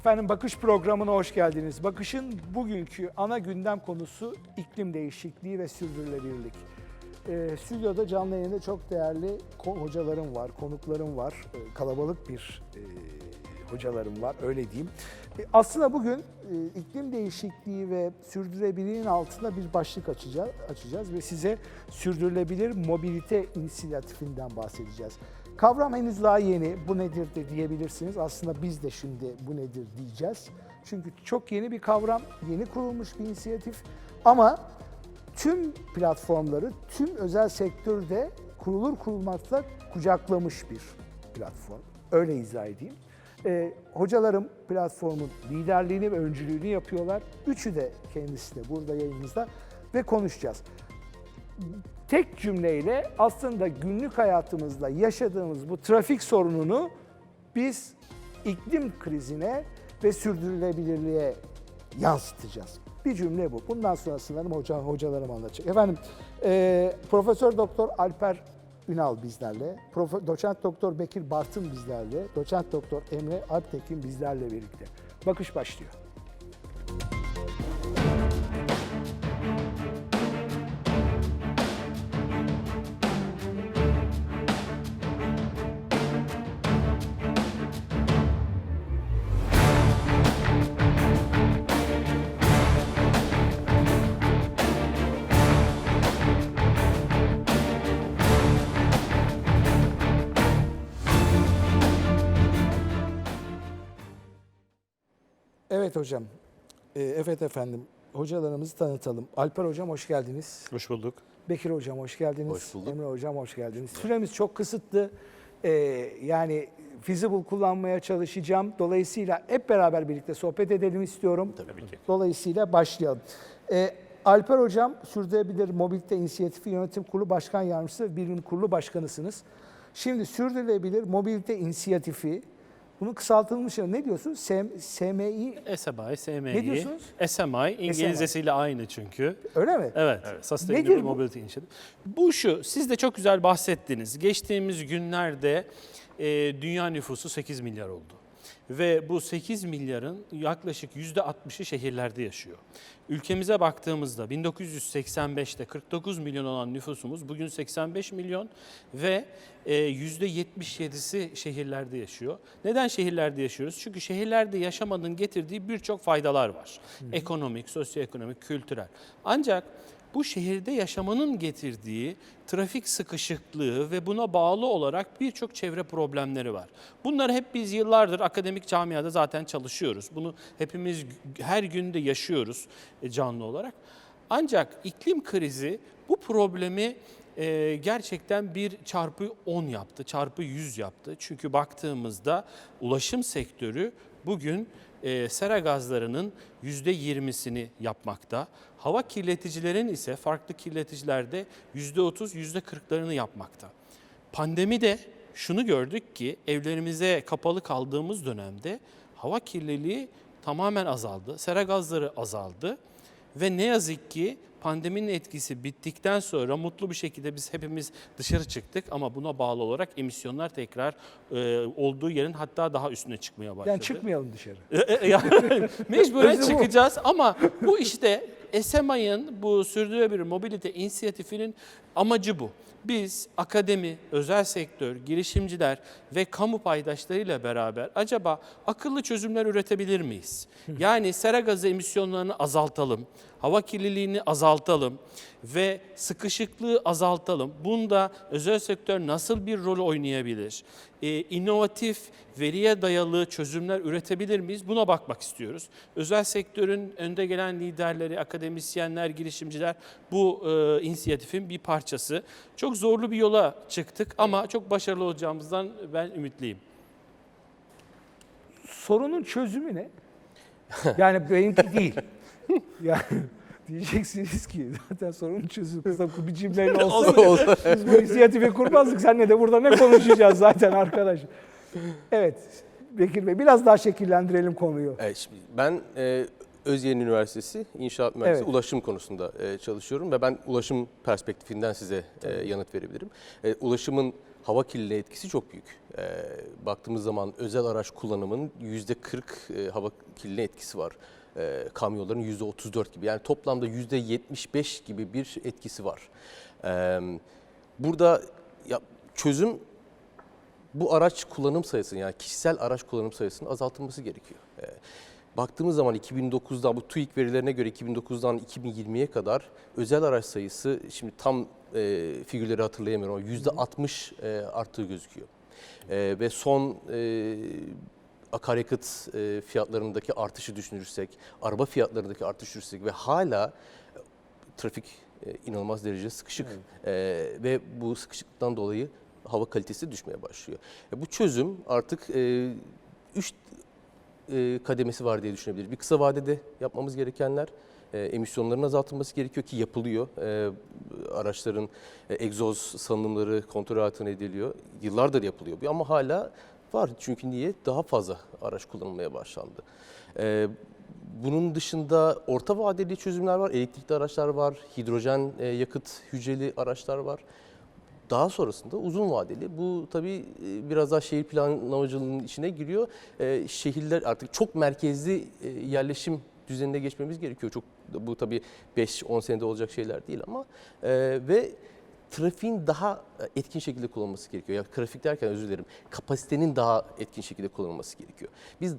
Efendim Bakış programına hoş geldiniz. Bakış'ın bugünkü ana gündem konusu iklim değişikliği ve sürdürülebilirlik. Ee, stüdyoda canlı yayında çok değerli hocalarım var, konuklarım var. Ee, kalabalık bir e, hocalarım var, öyle diyeyim. E, aslında bugün e, iklim değişikliği ve sürdürülebilirliğin altında bir başlık açacağız, açacağız ve size sürdürülebilir mobilite inisiyatifinden bahsedeceğiz. Kavram henüz daha yeni, bu nedir de diyebilirsiniz. Aslında biz de şimdi bu nedir diyeceğiz. Çünkü çok yeni bir kavram, yeni kurulmuş bir inisiyatif ama tüm platformları, tüm özel sektörde kurulur kurulmazsa kucaklamış bir platform. Öyle izah edeyim. Ee, hocalarım platformun liderliğini ve öncülüğünü yapıyorlar. Üçü de kendisi de burada yayınımızda ve konuşacağız tek cümleyle aslında günlük hayatımızda yaşadığımız bu trafik sorununu biz iklim krizine ve sürdürülebilirliğe yansıtacağız. Bir cümle bu. Bundan sonra sanırım hoca, hocalarım anlatacak. Efendim, e, Profesör Doktor Alper Ünal bizlerle, Profe, Doçent Doktor Bekir Bartın bizlerle, Doçent Doktor Emre Alptekin bizlerle birlikte. Bakış başlıyor. Evet hocam. E, evet efendim. Hocalarımızı tanıtalım. Alper hocam hoş geldiniz. Hoş bulduk. Bekir hocam hoş geldiniz. Hoş bulduk. Emre hocam hoş geldiniz. Süremiz çok kısıtlı. Ee, yani feasible kullanmaya çalışacağım. Dolayısıyla hep beraber birlikte sohbet edelim istiyorum. Tabii ki. Dolayısıyla başlayalım. Ee, Alper hocam Sürdürülebilir Mobilite İnisiyatifi Yönetim Kurulu Başkan Yardımcısı ve Bilim Kurulu Başkanısınız. Şimdi Sürdürülebilir Mobilite İnisiyatifi bunun kısaltılmış ne diyorsun? SM, SMI SMI, SMI. Ne diyorsunuz? SMI İngilizcesiyle aynı çünkü. öyle mi? Evet. Sustainable Nedir bu? Mobility Initiative. Bu şu, siz de çok güzel bahsettiniz. Geçtiğimiz günlerde e, dünya nüfusu 8 milyar oldu. Ve bu 8 milyarın yaklaşık %60'ı şehirlerde yaşıyor. Ülkemize baktığımızda 1985'te 49 milyon olan nüfusumuz bugün 85 milyon ve e, %77'si şehirlerde yaşıyor. Neden şehirlerde yaşıyoruz? Çünkü şehirlerde yaşamanın getirdiği birçok faydalar var. Ekonomik, sosyoekonomik, kültürel. Ancak bu şehirde yaşamanın getirdiği trafik sıkışıklığı ve buna bağlı olarak birçok çevre problemleri var. Bunları hep biz yıllardır akademik camiada zaten çalışıyoruz. Bunu hepimiz her günde yaşıyoruz e, canlı olarak. Ancak iklim krizi bu problemi e, gerçekten bir çarpı 10 yaptı, çarpı 100 yaptı. Çünkü baktığımızda ulaşım sektörü bugün e, sera gazlarının %20'sini yapmakta. Hava kirleticilerin ise farklı kirleticilerde %30, %40'larını yapmakta. Pandemide şunu gördük ki evlerimize kapalı kaldığımız dönemde hava kirliliği tamamen azaldı. Sera gazları azaldı ve ne yazık ki pandeminin etkisi bittikten sonra mutlu bir şekilde biz hepimiz dışarı çıktık ama buna bağlı olarak emisyonlar tekrar e, olduğu yerin hatta daha üstüne çıkmaya başladı. Yani çıkmayalım dışarı. E, e, mecburen çıkacağız ama bu işte SMI'ın bu sürdürülebilir mobilite inisiyatifinin amacı bu. Biz akademi, özel sektör, girişimciler ve kamu paydaşlarıyla beraber acaba akıllı çözümler üretebilir miyiz? Yani sera gazı emisyonlarını azaltalım, hava kirliliğini azaltalım ve sıkışıklığı azaltalım. Bunda özel sektör nasıl bir rol oynayabilir? Ee, inovatif, veriye dayalı çözümler üretebilir miyiz? Buna bakmak istiyoruz. Özel sektörün önde gelen liderleri, akademisyenler, girişimciler bu e, inisiyatifin bir parçası. Çok zorlu bir yola çıktık ama çok başarılı olacağımızdan ben ümitliyim. sorunun çözümü ne? Yani benimki değil. yani diyeceksiniz ki zaten sorunun çözümü kısa bir cümleyle olsa, Olsa- biz bu inisiyatifi kurmazdık. Seninle de burada ne konuşacağız zaten arkadaş. Evet Bekir Bey biraz daha şekillendirelim konuyu. Evet, ben e, Özyeğin Üniversitesi İnşaat Mühendisliği Evet. Ulaşım konusunda e, çalışıyorum ve ben ulaşım perspektifinden size e, yanıt verebilirim. E, ulaşımın hava kirliliğine etkisi çok büyük. Ee, baktığımız zaman özel araç kullanımının yüzde 40 e, hava kirliliğine etkisi var. Ee, kamyonların yüzde 34 gibi. Yani toplamda yüzde 75 gibi bir etkisi var. Ee, burada ya, çözüm bu araç kullanım sayısının yani kişisel araç kullanım sayısının azaltılması gerekiyor. Ee, baktığımız zaman 2009'dan bu TÜİK verilerine göre 2009'dan 2020'ye kadar özel araç sayısı şimdi tam e, figürleri hatırlayamıyorum ama yüzde 60 e, arttığı gözüküyor. E, ve son e, akaryakıt e, fiyatlarındaki artışı düşünürsek, araba fiyatlarındaki artışı düşünürsek ve hala trafik e, inanılmaz derecede sıkışık E, ve bu sıkışıklıktan dolayı hava kalitesi düşmeye başlıyor. E, bu çözüm artık e, üç e, kademesi var diye düşünebiliriz. Bir kısa vadede yapmamız gerekenler e, emisyonların azaltılması gerekiyor ki yapılıyor. E, araçların e, egzoz salınımları kontrol altına ediliyor. Yıllardır yapılıyor bu ama hala var. Çünkü niye? Daha fazla araç kullanılmaya başlandı. E, bunun dışında orta vadeli çözümler var. Elektrikli araçlar var, hidrojen e, yakıt hücreli araçlar var. Daha sonrasında uzun vadeli bu tabii e, biraz daha şehir planlamacılığının içine giriyor. E, Şehirler artık çok merkezli e, yerleşim düzenine geçmemiz gerekiyor. Çok bu tabii 5-10 senede olacak şeyler değil ama e, ve trafiğin daha etkin şekilde kullanılması gerekiyor. Ya trafik derken özür dilerim. Kapasitenin daha etkin şekilde kullanılması gerekiyor. Biz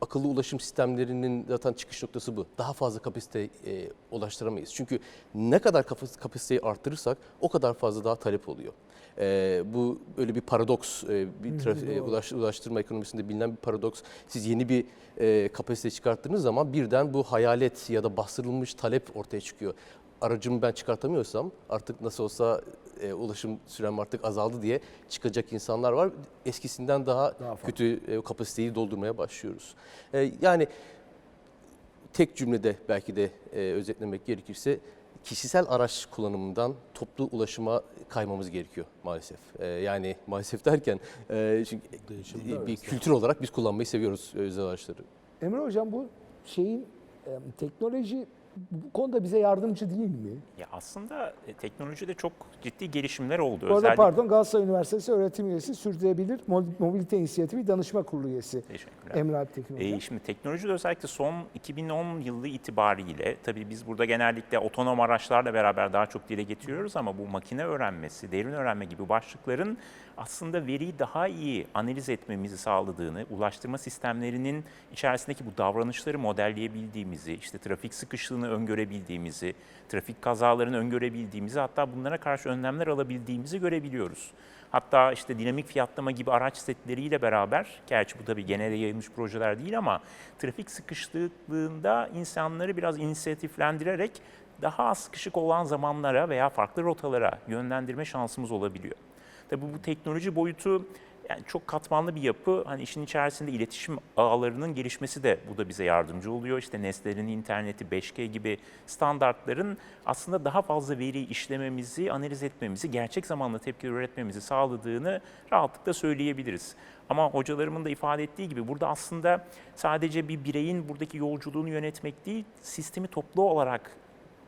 akıllı ulaşım sistemlerinin zaten çıkış noktası bu. Daha fazla kapasite e, ulaştıramayız. Çünkü ne kadar kapas- kapasiteyi arttırırsak o kadar fazla daha talep oluyor. E, bu böyle bir paradoks, e, bir trafik, e, ulaş- ulaştırma ekonomisinde bilinen bir paradoks. Siz yeni bir e, kapasite çıkarttığınız zaman birden bu hayalet ya da bastırılmış talep ortaya çıkıyor. Aracımı ben çıkartamıyorsam artık nasıl olsa e, ulaşım sürem artık azaldı diye çıkacak insanlar var. Eskisinden daha, Daha kötü e, kapasiteyi doldurmaya başlıyoruz. E, yani tek cümlede belki de e, özetlemek gerekirse kişisel araç kullanımından toplu ulaşıma kaymamız gerekiyor maalesef. E, yani maalesef derken e, çünkü e, bir kültür olarak biz kullanmayı seviyoruz e, özel araçları. Emre Hocam bu şeyin e, teknoloji bu konuda bize yardımcı değil mi? Ya aslında e, teknolojide çok ciddi gelişimler oldu. Bu arada Özellikle- pardon Galatasaray Üniversitesi öğretim üyesi, Sürdürülebilir Mo- Mobilite İnisiyatifi Danışma Kurulu üyesi Teşekkürler. Emre Alptekin. E, şimdi teknolojide özellikle son 2010 yılı itibariyle tabii biz burada genellikle otonom araçlarla beraber daha çok dile getiriyoruz ama bu makine öğrenmesi, derin öğrenme gibi başlıkların aslında veriyi daha iyi analiz etmemizi sağladığını, ulaştırma sistemlerinin içerisindeki bu davranışları modelleyebildiğimizi, işte trafik sıkışlığını öngörebildiğimizi, trafik kazalarını öngörebildiğimizi hatta bunlara karşı önlemler alabildiğimizi görebiliyoruz. Hatta işte dinamik fiyatlama gibi araç setleriyle beraber, gerçi bu tabii genele yayılmış projeler değil ama trafik sıkışıklığında insanları biraz inisiyatiflendirerek daha az sıkışık olan zamanlara veya farklı rotalara yönlendirme şansımız olabiliyor. Tabii bu teknoloji boyutu yani çok katmanlı bir yapı. Hani işin içerisinde iletişim ağlarının gelişmesi de bu da bize yardımcı oluyor. İşte nesnelerin interneti, 5G gibi standartların aslında daha fazla veri işlememizi, analiz etmemizi, gerçek zamanlı tepkiler üretmemizi sağladığını rahatlıkla söyleyebiliriz. Ama hocalarımın da ifade ettiği gibi burada aslında sadece bir bireyin buradaki yolculuğunu yönetmek değil, sistemi toplu olarak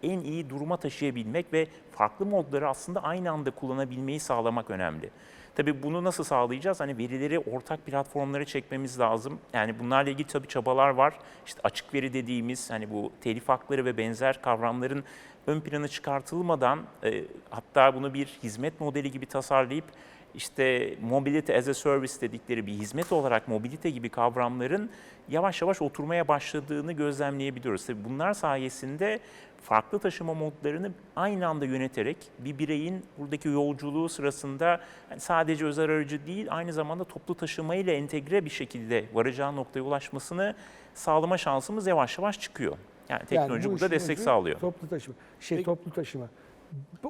en iyi duruma taşıyabilmek ve farklı modları aslında aynı anda kullanabilmeyi sağlamak önemli. Tabii bunu nasıl sağlayacağız? Hani verileri ortak platformlara çekmemiz lazım. Yani bunlarla ilgili tabii çabalar var. İşte açık veri dediğimiz hani bu telif hakları ve benzer kavramların ön plana çıkartılmadan e, hatta bunu bir hizmet modeli gibi tasarlayıp işte mobility as a service dedikleri bir hizmet olarak mobilite gibi kavramların yavaş yavaş oturmaya başladığını gözlemleyebiliyoruz. Tabii bunlar sayesinde farklı taşıma modlarını aynı anda yöneterek bir bireyin buradaki yolculuğu sırasında yani sadece özel aracı değil aynı zamanda toplu taşıma ile entegre bir şekilde varacağı noktaya ulaşmasını sağlama şansımız yavaş yavaş çıkıyor. Yani teknoloji bu burada destek sağlıyor. Toplu taşıma. Şey Peki- toplu taşıma.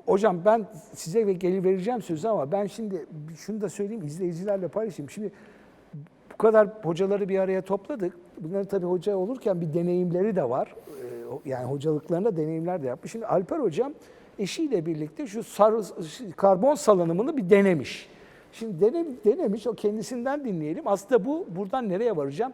Hocam ben size ve geri vereceğim sözü ama ben şimdi şunu da söyleyeyim izleyicilerle paylaşayım. Şimdi bu kadar hocaları bir araya topladık. Bunların tabii hoca olurken bir deneyimleri de var. Ee, Yani hocalıklarında deneyimler de yapmış. Şimdi Alper hocam eşiyle birlikte şu sarı, karbon salınımını bir denemiş. Şimdi dene, denemiş, o kendisinden dinleyelim. Aslında bu buradan nereye varacağım?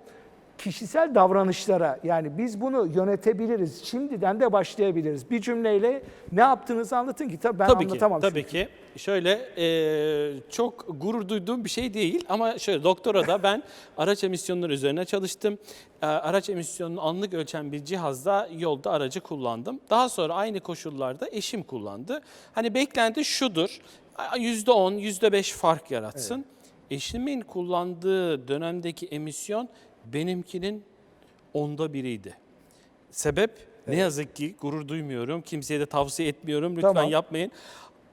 Kişisel davranışlara yani biz bunu yönetebiliriz. Şimdiden de başlayabiliriz. Bir cümleyle ne yaptığınızı anlatın ki tabii ben tabii ki, anlatamam. tabii çünkü. ki. Şöyle e, çok gurur duyduğum bir şey değil ama şöyle doktora da ben araç emisyonları üzerine çalıştım. E, araç emisyonunu anlık ölçen bir cihazda yolda aracı kullandım. Daha sonra aynı koşullarda eşim kullandı. Hani beklenti şudur. %10, %5 fark yaratsın. Eşimin kullandığı dönemdeki emisyon benimkinin onda biriydi. Sebep ne yazık ki gurur duymuyorum. Kimseye de tavsiye etmiyorum. Lütfen Tamam. yapmayın.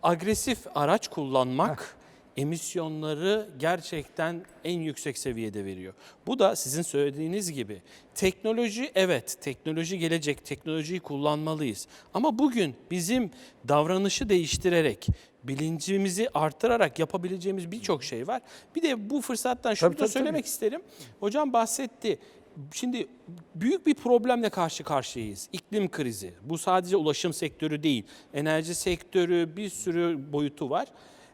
Agresif araç kullanmak emisyonları gerçekten en yüksek seviyede veriyor. Bu da sizin söylediğiniz gibi teknoloji evet teknoloji gelecek teknolojiyi kullanmalıyız. Ama bugün bizim davranışı değiştirerek bilincimizi artırarak yapabileceğimiz birçok şey var. Bir de bu fırsattan şunu Tabii, da tabii, söylemek isterim. Hocam bahsetti. Şimdi büyük bir problemle karşı karşıyayız. İklim krizi. Bu sadece ulaşım sektörü değil. Enerji sektörü bir sürü boyutu var.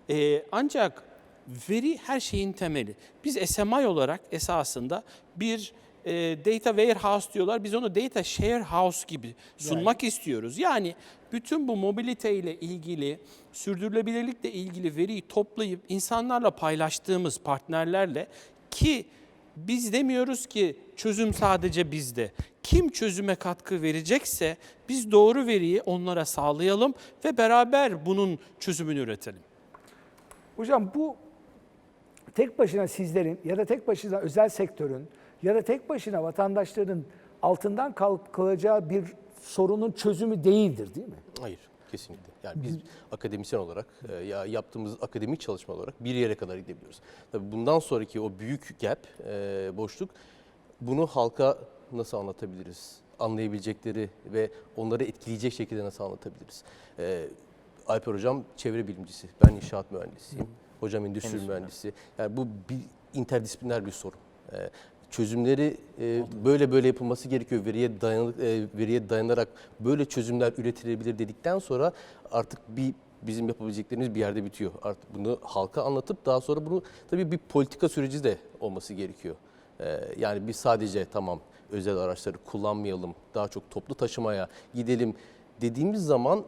Ee, ancak veri her şeyin temeli. Biz SMI olarak esasında bir e, data warehouse diyorlar. Biz onu data share house gibi sunmak istiyoruz. Yani bütün bu mobilite ile ilgili, sürdürülebilirlikle ilgili veriyi toplayıp insanlarla paylaştığımız partnerlerle ki biz demiyoruz ki çözüm sadece bizde. Kim çözüme katkı verecekse biz doğru veriyi onlara sağlayalım ve beraber bunun çözümünü üretelim. Hocam bu tek başına sizlerin ya da tek başına özel sektörün ya da tek başına vatandaşların altından kalkacağı bir sorunun çözümü değildir değil mi? Hayır, kesinlikle. Yani biz akademisyen olarak e, ya yaptığımız akademik çalışma olarak bir yere kadar gidebiliyoruz. Tabii bundan sonraki o büyük gap, e, boşluk bunu halka nasıl anlatabiliriz? Anlayabilecekleri ve onları etkileyecek şekilde nasıl anlatabiliriz? Alper hocam çevre bilimcisi, ben inşaat mühendisiyim. Hocam endüstri Endüstri mühendisi. Yani bu bir interdisipliner bir sorun. E, çözümleri e, böyle böyle yapılması gerekiyor. Veriye dayanık e, veriye dayanarak böyle çözümler üretilebilir dedikten sonra artık bir bizim yapabileceklerimiz bir yerde bitiyor. Artık bunu halka anlatıp daha sonra bunu tabii bir politika süreci de olması gerekiyor. E, yani biz sadece tamam özel araçları kullanmayalım, daha çok toplu taşımaya gidelim dediğimiz zaman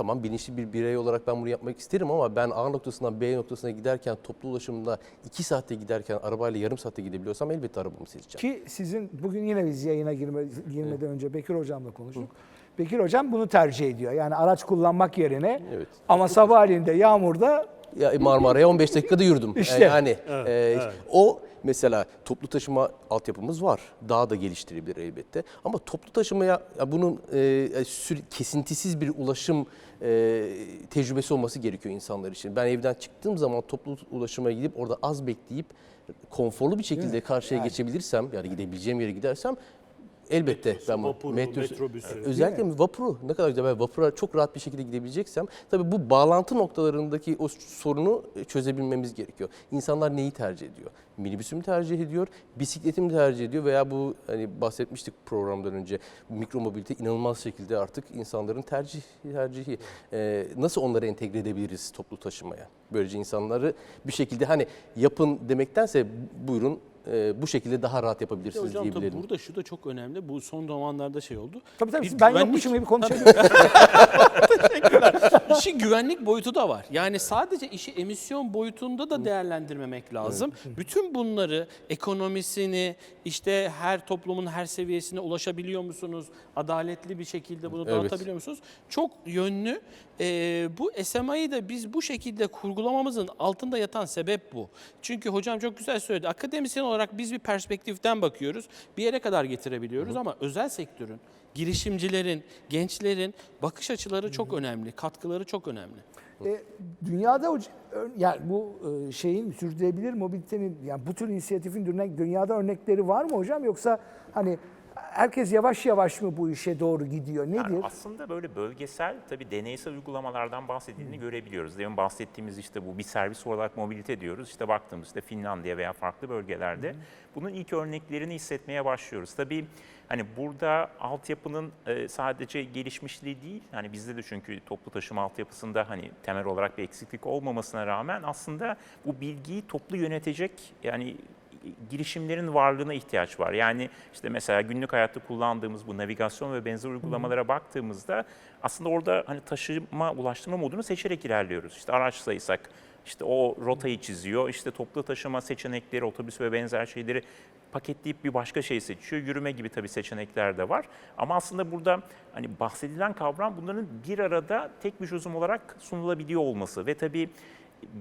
tamam bilinçli bir birey olarak ben bunu yapmak isterim ama ben A noktasından B noktasına giderken toplu ulaşımda 2 saatte giderken arabayla yarım saatte gidebiliyorsam elbette arabamı seçeceğim. Ki sizin bugün yine biz yayına girme, girmeden önce Bekir Hocam'la konuştuk. Bekir Hocam bunu tercih ediyor. Yani araç kullanmak yerine Evet. ama sabahleyin de yağmurda Ya Marmara'ya 15 dakikada yürüdüm. İşte. Yani e, o mesela toplu taşıma altyapımız var. Daha da geliştirebilir elbette. Ama toplu taşımaya ya bunun e, sür- kesintisiz bir ulaşım e, tecrübesi olması gerekiyor insanlar için. Ben evden çıktığım zaman toplu ulaşıma gidip orada az bekleyip konforlu bir şekilde karşıya Yani. geçebilirsem yani gidebileceğim yere gidersem elbette ben bu vapuru, metrosu- metrobüsü. özellikle vapuru ne kadar güzel ben vapura çok rahat bir şekilde gidebileceksem tabii bu bağlantı noktalarındaki o sorunu çözebilmemiz gerekiyor. İnsanlar neyi tercih ediyor? Minibüsü mü tercih ediyor? Bisikleti mi tercih ediyor? Veya bu hani bahsetmiştik programdan önce mikro mobilite inanılmaz şekilde artık insanların tercih tercihi. Ee, nasıl onları entegre edebiliriz toplu taşımaya? Böylece insanları bir şekilde hani yapın demektense buyurun e, bu şekilde daha rahat yapabilirsiniz Hocam diyebilirim. burada şu da çok önemli. Bu son zamanlarda şey oldu. tabii tabii Bir ben güvenlik- yokmuşum gibi konuşabilirim. İşin güvenlik boyutu da var. Yani sadece işi emisyon boyutunda da değerlendirmemek lazım. Bütün bunları ekonomisini, işte her toplumun her seviyesine ulaşabiliyor musunuz? Adaletli bir şekilde bunu Evet. dağıtabiliyor musunuz? Çok yönlü. Ee, bu SMA'yı da biz bu şekilde kurgulamamızın altında yatan sebep bu. Çünkü hocam çok güzel söyledi. Akademisyen olarak biz bir perspektiften bakıyoruz. Bir yere kadar getirebiliyoruz ama özel sektörün girişimcilerin, gençlerin bakış açıları çok önemli, katkıları çok önemli. E, dünyada yani bu e, şeyin sürdürülebilir mobilitenin yani bu tür inisiyatifin dünya- dünyada örnekleri var mı hocam? Yoksa hani herkes yavaş yavaş mı bu işe doğru gidiyor nedir? Yani aslında böyle bölgesel tabii deneysel uygulamalardan bahsedildiğini görebiliyoruz. Demin bahsettiğimiz işte bu bir servis olarak mobilite diyoruz. İşte baktığımızda Finlandiya veya farklı bölgelerde bunun ilk örneklerini hissetmeye başlıyoruz. Tabii hani burada altyapının e, sadece gelişmişliği değil, hani bizde de çünkü toplu taşıma altyapısında hani temel olarak bir eksiklik olmamasına rağmen aslında bu bilgiyi toplu yönetecek yani girişimlerin varlığına ihtiyaç var. Yani işte mesela günlük hayatta kullandığımız bu navigasyon ve benzer uygulamalara baktığımızda aslında orada hani taşıma, ulaştırma modunu seçerek ilerliyoruz. İşte araç sayısak işte o rotayı çiziyor. İşte toplu taşıma seçenekleri, otobüs ve benzer şeyleri paketleyip bir başka şey seçiyor. Yürüme gibi tabii seçenekler de var. Ama aslında burada hani bahsedilen kavram bunların bir arada tek bir çözüm olarak sunulabiliyor olması ve tabii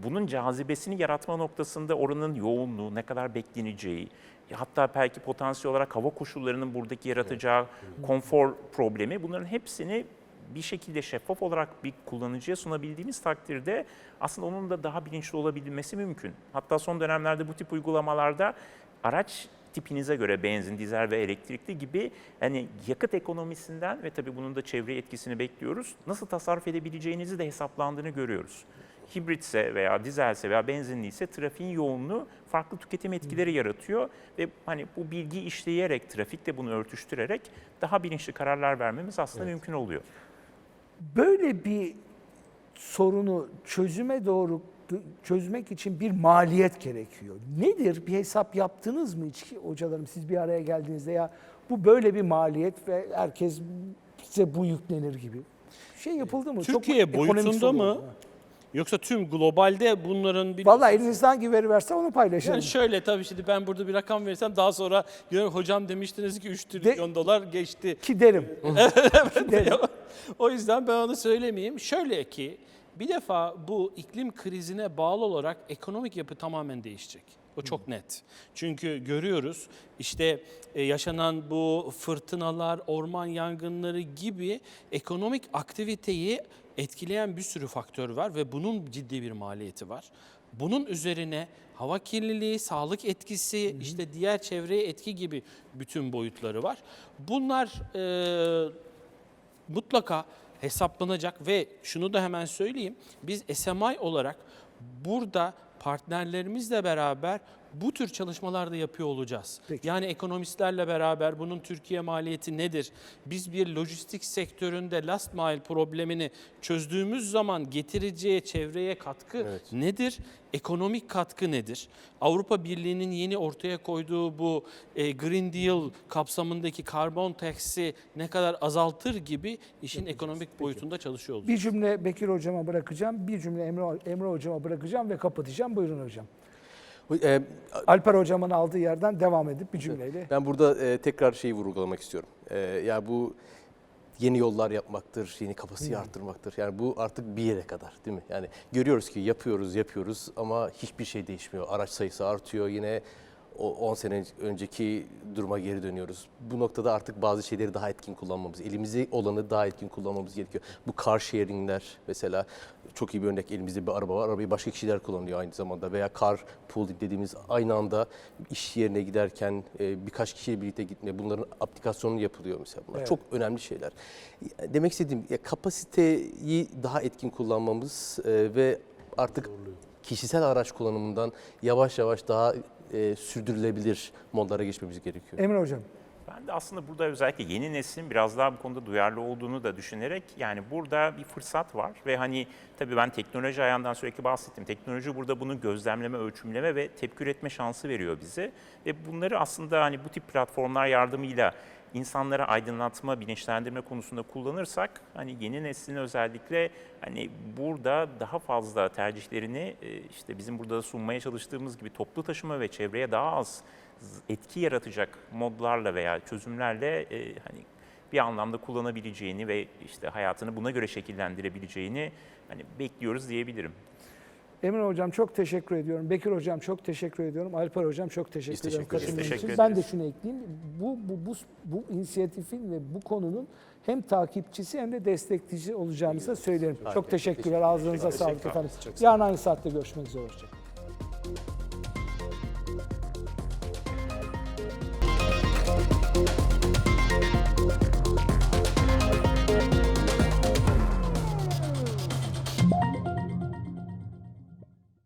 bunun cazibesini yaratma noktasında oranın yoğunluğu, ne kadar bekleneceği, hatta belki potansiyel olarak hava koşullarının buradaki yaratacağı konfor problemi bunların hepsini bir şekilde şeffaf olarak bir kullanıcıya sunabildiğimiz takdirde aslında onun da daha bilinçli olabilmesi mümkün. Hatta son dönemlerde bu tip uygulamalarda araç tipinize göre benzin, dizel ve elektrikli gibi hani yakıt ekonomisinden ve tabii bunun da çevre etkisini bekliyoruz. Nasıl tasarruf edebileceğinizi de hesaplandığını görüyoruz. Hibritse veya dizelse veya benzinliyse trafiğin yoğunluğu farklı tüketim etkileri yaratıyor ve hani bu bilgiyi işleyerek, trafikle bunu örtüştürerek daha bilinçli kararlar vermemiz aslında mümkün oluyor. Böyle bir sorunu çözüme doğru çözmek için bir maliyet gerekiyor. Nedir? Bir hesap yaptınız mı hiç hocalarım siz bir araya geldiğinizde ya bu böyle bir maliyet ve herkes size bu yüklenir gibi. Şey yapıldı mı? Türkiye ekonomik boyutunda mı? Yoksa tüm globalde bunların bir Vallahi elinizden hangi veri verse onu paylaşın. Yani şöyle tabii şimdi ben burada bir rakam verirsem daha sonra diyorum hocam demiştiniz ki 3 trilyon dolar geçti. Ki derim. Ki derim. o yüzden ben onu söylemeyeyim. Şöyle ki bir defa bu iklim krizine bağlı olarak ekonomik yapı tamamen değişecek. O çok net. Çünkü görüyoruz işte e, yaşanan bu fırtınalar, orman yangınları gibi ekonomik aktiviteyi etkileyen bir sürü faktör var ve bunun ciddi bir maliyeti var. Bunun üzerine hava kirliliği, sağlık etkisi, işte diğer çevreye etki gibi bütün boyutları var. Bunlar e, mutlaka hesaplanacak ve şunu da hemen söyleyeyim. Biz SMI olarak burada partnerlerimizle beraber bu tür çalışmalar da yapıyor olacağız. Peki. Yani ekonomistlerle beraber bunun Türkiye maliyeti nedir? Biz bir lojistik sektöründe last mile problemini çözdüğümüz zaman getireceği çevreye katkı Evet. nedir? Ekonomik katkı nedir? Avrupa Birliği'nin yeni ortaya koyduğu bu e, Green Deal kapsamındaki karbon taksi ne kadar azaltır gibi işin ekonomik boyutunda çalışıyor olacağız. Bir cümle Bekir hocama bırakacağım, bir cümle Emre, Emre hocama bırakacağım ve kapatacağım. Buyurun hocam. E, Alper hocamın aldığı yerden devam edip bir cümleyle. Ben burada e, tekrar şeyi vurgulamak istiyorum. E, ya bu yeni yollar yapmaktır, yeni kapasiteyi arttırmaktır. Yani bu artık bir yere kadar değil mi? Yani görüyoruz ki yapıyoruz, yapıyoruz ama hiçbir şey değişmiyor. Araç sayısı artıyor yine 10 sene önceki duruma geri dönüyoruz. Bu noktada artık bazı şeyleri daha etkin kullanmamız, elimizde olanı daha etkin kullanmamız gerekiyor. Bu car sharing'ler mesela çok iyi bir örnek. Elimizde bir araba var, arabayı başka kişiler kullanıyor aynı zamanda. Veya car pooling dediğimiz aynı anda iş yerine giderken e, birkaç kişiyle birlikte gitme. Bunların aplikasyonu yapılıyor mesela. Bunlar Evet. çok önemli şeyler. Demek istediğim ya kapasiteyi daha etkin kullanmamız e, ve artık kişisel araç kullanımından yavaş yavaş daha e, sürdürülebilir modlara geçmemiz gerekiyor. Emre hocam. Ben de aslında burada özellikle yeni neslin biraz daha bu konuda duyarlı olduğunu da düşünerek yani burada bir fırsat var ve hani tabii ben teknoloji ayağından sürekli bahsettim. Teknoloji burada bunu gözlemleme, ölçümleme ve tepki üretme şansı veriyor bize ve bunları aslında hani bu tip platformlar yardımıyla insanlara aydınlatma, bilinçlendirme konusunda kullanırsak hani yeni neslin özellikle hani burada daha fazla tercihlerini e, işte bizim burada sunmaya çalıştığımız gibi toplu taşıma ve çevreye daha az etki yaratacak modlarla veya çözümlerle e, hani bir anlamda kullanabileceğini ve işte hayatını buna göre şekillendirebileceğini hani bekliyoruz diyebilirim. Emre hocam çok teşekkür ediyorum. Bekir hocam çok teşekkür ediyorum. Alper hocam çok teşekkür Biz ederim teşekkür katılımınız Teşekkür için. Ben de şunu ekleyeyim. Bu, bu, bu, bu inisiyatifin ve bu konunun hem takipçisi hem de destekçisi olacağımızı da söylerim. Çok teşekkürler. Ağzınıza sağlık efendim. Yarın aynı saatte görüşmek üzere. Hoşçakalın.